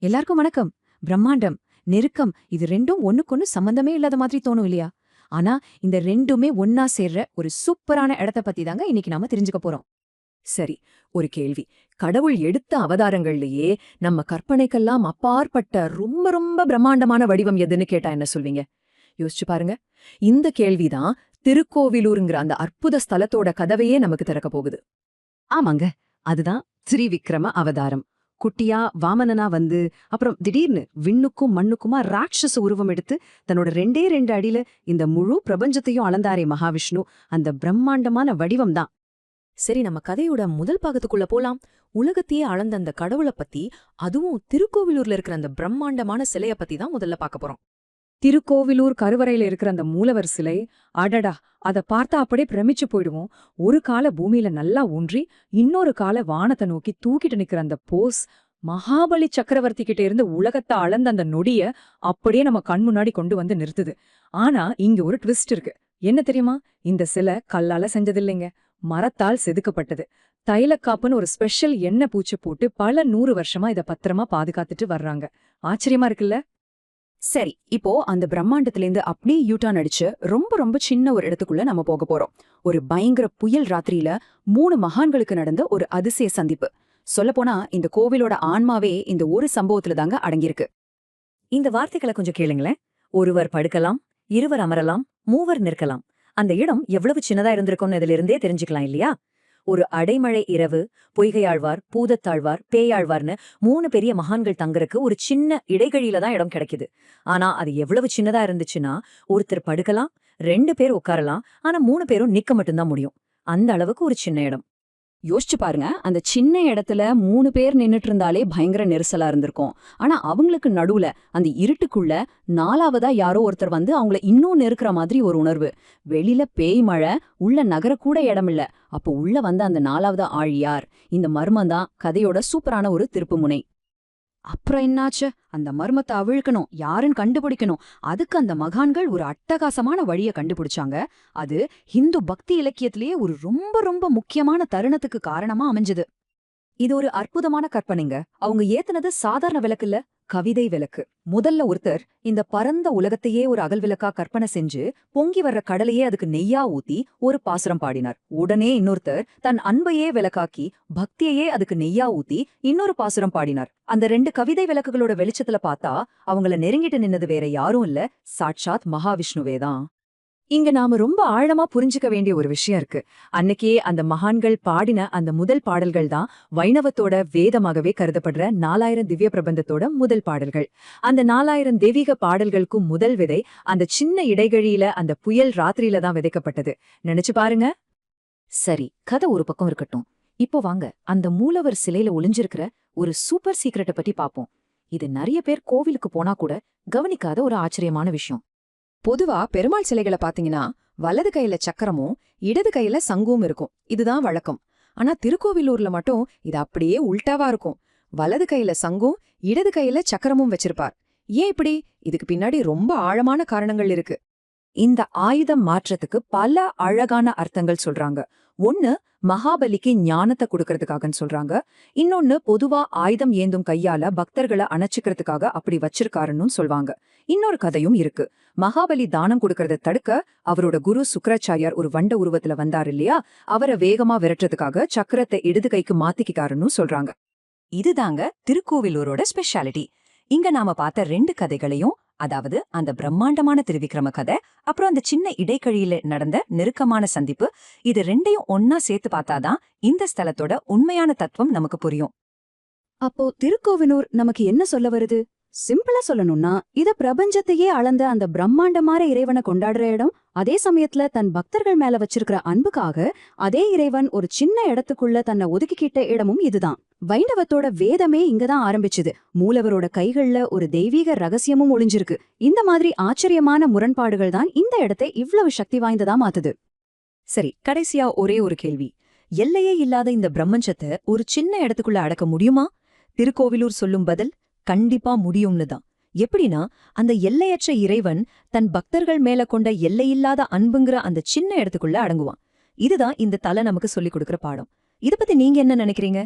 எல்லாருக்கும் வணக்கம். பிரம்மாண்டம் நெருக்கம் இது ரெண்டும் ஒன்னுக்கொன்னு சம்பந்தமே இல்லாத மாதிரி தோணும் இல்லையா? ஆனா இந்த ரெண்டுமே ஒன்னா சேர்ற ஒரு சூப்பரான இடத்த பத்தி தாங்க இன்னைக்கு நாம தெரிஞ்சுக்க போறோம். சரி ஒரு கேள்வி. கடவுள் எடுத்த அவதாரங்கள்லயே நம்ம கற்பனைக்கெல்லாம் அப்பாற்பட்ட ரொம்ப ரொம்ப பிரம்மாண்டமான வடிவம் எதுன்னு கேட்டா என்ன சொல்வீங்க? யோசிச்சு பாருங்க. இந்த கேள்விதான் திருக்கோவிலூருங்கிற அந்த அற்புத ஸ்தலத்தோட கதவையே நமக்கு திறக்க போகுது. ஆமாங்க. அதுதான் ஸ்ரீவிக்ரம அவதாரம். குட்டியா வாமனனா வந்து அப்புறம் திடீர்னு விண்ணுக்கும் மண்ணுக்குமா ராட்சச உருவம் எடுத்து தன்னோட ரெண்டே ரெண்டு அடியில இந்த முழு பிரபஞ்சத்தையும் அளந்தாரே மகாவிஷ்ணு. அந்த பிரம்மாண்டமான வடிவம் தான் சரி நம்ம கதையோட முதல் பாகத்துக்குள்ள போலாம். உலகத்தையே அளந்த அந்த கடவுளை பத்தி அதுவும் திருக்கோவிலூர்ல இருக்கிற அந்த பிரம்மாண்டமான சிலைய பத்தி தான் முதல்ல பார்க்க போறோம். திருக்கோவிலூர் கருவறையில இருக்கிற அந்த மூலவர் சிலை அடடா அத பார்த்தா அப்படியே பிரமிச்சு போயிடுவோம். ஒரு கால பூமியில நல்லா ஊன்றி இன்னொரு கால வானத்தை நோக்கி தூக்கிட்டு நிக்கிற அந்த போஸ் மகாபலி சக்கரவர்த்தி கிட்ட இருந்து உலகத்தை அளந்த அந்த நொடிய அப்படியே நம்ம கண் முன்னாடி கொண்டு வந்து நிறுத்துது. ஆனா இங்க ஒரு ட்விஸ்ட் இருக்கு. என்ன தெரியுமா? இந்த சிலை கல்லால செஞ்சதில்லைங்க. மரத்தால் செதுக்கப்பட்டது. தைலக்காப்புன்னு ஒரு ஸ்பெஷல் எண்ணெய் பூச்சி போட்டு பல நூறு வருஷமா இத பத்திரமா பாதுகாத்துட்டு வர்றாங்க. ஆச்சரியமா இருக்குல்ல? சரி இப்போ அந்த பிரம்மாண்டத்திலேருந்து அப்படியே யூட்டான் அடிச்சு ரொம்ப ரொம்ப சின்ன ஒரு இடத்துக்குள்ள நம்ம போக போறோம். ஒரு பயங்கர புயல் ராத்திரியில மூணு மகான்களுக்கு நடந்த ஒரு அதிசய சந்திப்பு. சொல்லப்போனா இந்த கோவிலோட ஆன்மாவே இந்த ஒரு சம்பவத்துல தாங்க அடங்கியிருக்கு. இந்த வார்த்தைகளை கொஞ்சம் கேளுங்களேன். ஒருவர் படுக்கலாம் இருவர் அமரலாம் மூவர் நிற்கலாம். அந்த இடம் எவ்வளவு சின்னதா இருந்திருக்கும்னு இதுல இருந்தே தெரிஞ்சுக்கலாம் இல்லையா? ஒரு அடைமழை இரவு பொய்கையாழ்வார் பூதத்தாழ்வார் பேயாழ்வார்னு மூணு பெரிய மகான்கள் தங்கறக்கு ஒரு சின்ன இடைகழியில தான் இடம் கிடைக்குது. ஆனா அது எவ்வளவு சின்னதா இருந்துச்சுன்னா ஒருத்தர் படுக்கலாம் ரெண்டு பேர் உட்காரலாம் ஆனா மூணு பேரும் நிக்க மட்டும்தான் முடியும். அந்த அளவுக்கு ஒரு சின்ன இடம். யோசிச்சு பாருங்க அந்த சின்ன இடத்துல மூணு பேர் நின்னுட்டு இருந்தாலே பயங்கர நெரிசலா இருந்திருக்கும். ஆனா அவங்களுக்கு நடுவுல அந்த இருட்டுக்குள்ள நாலாவதா யாரோ ஒருத்தர் வந்து அவங்கள இன்னும் நெருக்கிற மாதிரி ஒரு உணர்வு. வெளியில பேய் மழை உள்ள நகரக்கூட இடமில்ல. அப்போ உள்ள வந்த அந்த நாலாவது ஆழியார் இந்த மர்மம் தான் கதையோட சூப்பரான ஒரு திருப்புமுனை அப்புறம் என்னாச்சு? அந்த மர்மத்தை அவிழ்க்கணும். யாருன்னு கண்டுபிடிக்கணும். அதுக்கு அந்த மகான்கள் ஒரு அட்டகாசமான வழிய கண்டுபிடிச்சாங்க. அது ஹிந்து பக்தி இலக்கியத்திலேயே ஒரு ரொம்ப ரொம்ப முக்கியமான தருணத்துக்கு காரணமா அமைஞ்சது. இது ஒரு அற்புதமான கற்பனைங்க. அவங்க ஏத்துனது சாதாரண விளக்கு இல்ல. கவிதை விளக்கு. முதல்ல ஒருத்தர் இந்த பரந்த உலகத்தையே ஒரு அகல் விளக்கா கற்பனை செஞ்சு பொங்கி வர்ற கடலையே அதுக்கு நெய்யா ஊத்தி ஒரு பாசுரம் பாடினார். உடனே இன்னொருத்தர் தன் அன்பையே விளக்காக்கி பக்தியையே அதுக்கு நெய்யா ஊத்தி இன்னொரு பாசுரம் பாடினார். அந்த ரெண்டு கவிதை விளக்குகளோட வெளிச்சத்துல பார்த்தா அவங்கள நெருங்கிட்டு நின்னது வேற யாரும் இல்ல. சாட்சாத் மகாவிஷ்ணுவே தான். இங்க நாம ரொம்ப ஆழமா புரிஞ்சுக்க வேண்டிய ஒரு விஷயம் இருக்கு. அன்னைக்கே அந்த மகான்கள் பாடின அந்த முதல் பாடல்கள் தான் வைணவத்தோட வேதமாகவே கருதப்படுற நாலாயிரம் திவ்ய பிரபந்தத்தோட முதல் பாடல்கள். அந்த நாலாயிரம் தெய்வீக பாடல்களுக்கும் முதல் விதை அந்த சின்ன இடைகழியில அந்த புயல் ராத்திரியில தான் விதைக்கப்பட்டது. நினைச்சு பாருங்க. சரி கதை ஒரு பக்கம் இருக்கட்டும். இப்போ வாங்க அந்த மூலவர் சிலையில ஒளிஞ்சிருக்கிற ஒரு சூப்பர் சீக்ரெட்டை பத்தி பாப்போம். இது நிறைய பேர் கோவிலுக்கு போனா கூட கவனிக்காத ஒரு ஆச்சரியமான விஷயம். பொதுவா பெருமாள் சிலைகளை பாத்தீங்கன்னா வலது கையில சக்கரமும் இடது கையில சங்கும் இருக்கும். இதுதான் வழக்கம். ஆனா திருக்கோவிலூர்ல மட்டும் இது அப்படியே உல்டாவா இருக்கும். வலது கையில சங்கும் இடது கையில சக்கரமும் வச்சிருப்பார். ஏன் இப்படி? இதுக்கு பின்னாடி ரொம்ப ஆழமான காரணங்கள் இருக்கு. இந்த ஆயுதம் மாற்றத்துக்கு பல அழகான அர்த்தங்கள் சொல்றாங்க. ஒன்னு மகாபலிக்கு ஞானத்தை கொடுக்கறதுக்காகன்னு சொல்றாங்க. இன்னொன்னு பொதுவா ஆயுதம் ஏந்தும் கையால பக்தர்களை அணைச்சிக்கிறதுக்காக அப்படி வச்சிருக்காருன்னு சொல்வாங்க. இன்னொரு கதையும் இருக்கு. மகாபலி தானம் கொடுக்கறத தடுக்க அவரோட குரு சுக்கராச்சாரியார் ஒரு வண்ட உருவத்துல வந்தார் இல்லையா? அவரை வேகமா விரட்டுறதுக்காக சக்கரத்தை இடது கைக்கு மாத்திக்கிட்டாருன்னு சொல்றாங்க. இதுதாங்க திருக்கோவிலூரோட ஸ்பெஷாலிட்டி இங்க நாம பார்த்த ரெண்டு கதைகளையும் அதாவது அந்த பிரம்மாண்டமான திருவிக்ரம கதை அப்புறம் அந்த சின்ன இடைக்கழியில நடந்த நெருக்கமான சந்திப்பு இது ரெண்டையும் ஒன்னா சேர்த்து பார்த்தாதான் இந்த ஸ்தலத்தோட உண்மையான தத்துவம் நமக்கு புரியும். அப்போ திருக்கோவிலூர் நமக்கு என்ன சொல்ல வருது? சிம்பிளா சொல்லணும்னா இத பிரபஞ்சத்தையே அளந்த அந்த பிரம்மாண்டமான இறைவனை கொண்டாடுற இடம் அதே சமயத்துல தன் பக்தர்கள் மேல வச்சிருக்கிற அன்புக்காக அதே இறைவன் ஒரு சின்ன இடத்துக்குள்ள தன்னை ஒதுக்கிக்கிட்ட இடமும் இதுதான். வைணவத்தோட வேதமே இங்கதான் ஆரம்பிச்சுது. மூலவரோட கைகள்ல ஒரு தெய்வீக ரகசியமும் ஒளிஞ்சிருக்கு. இந்த மாதிரி ஆச்சரியமான முரண்பாடுகள் தான் இந்த இடத்தை இவ்வளவு சக்தி வாய்ந்ததா மாத்துது. சரி கடைசியா ஒரே ஒரு கேள்வி. எல்லையே இல்லாத இந்த பிரம்மஞ்சத்தை ஒரு சின்ன இடத்துக்குள்ள அடக்க முடியுமா? திருக்கோவிலூர் சொல்லும் பதில் கண்டிப்பா முடியும்னு தான். எப்படின்னா அந்த எல்லையற்ற இறைவன் தன் பக்தர்கள் மேல கொண்ட எல்லையில்லாத அன்புங்கிற அந்த சின்ன இடத்துக்குள்ள அடங்குவான். இதுதான் இந்த தலை நமக்கு சொல்லிக் கொடுக்கிற பாடம். இத பத்தி நீங்க என்ன நினைக்கிறீங்க?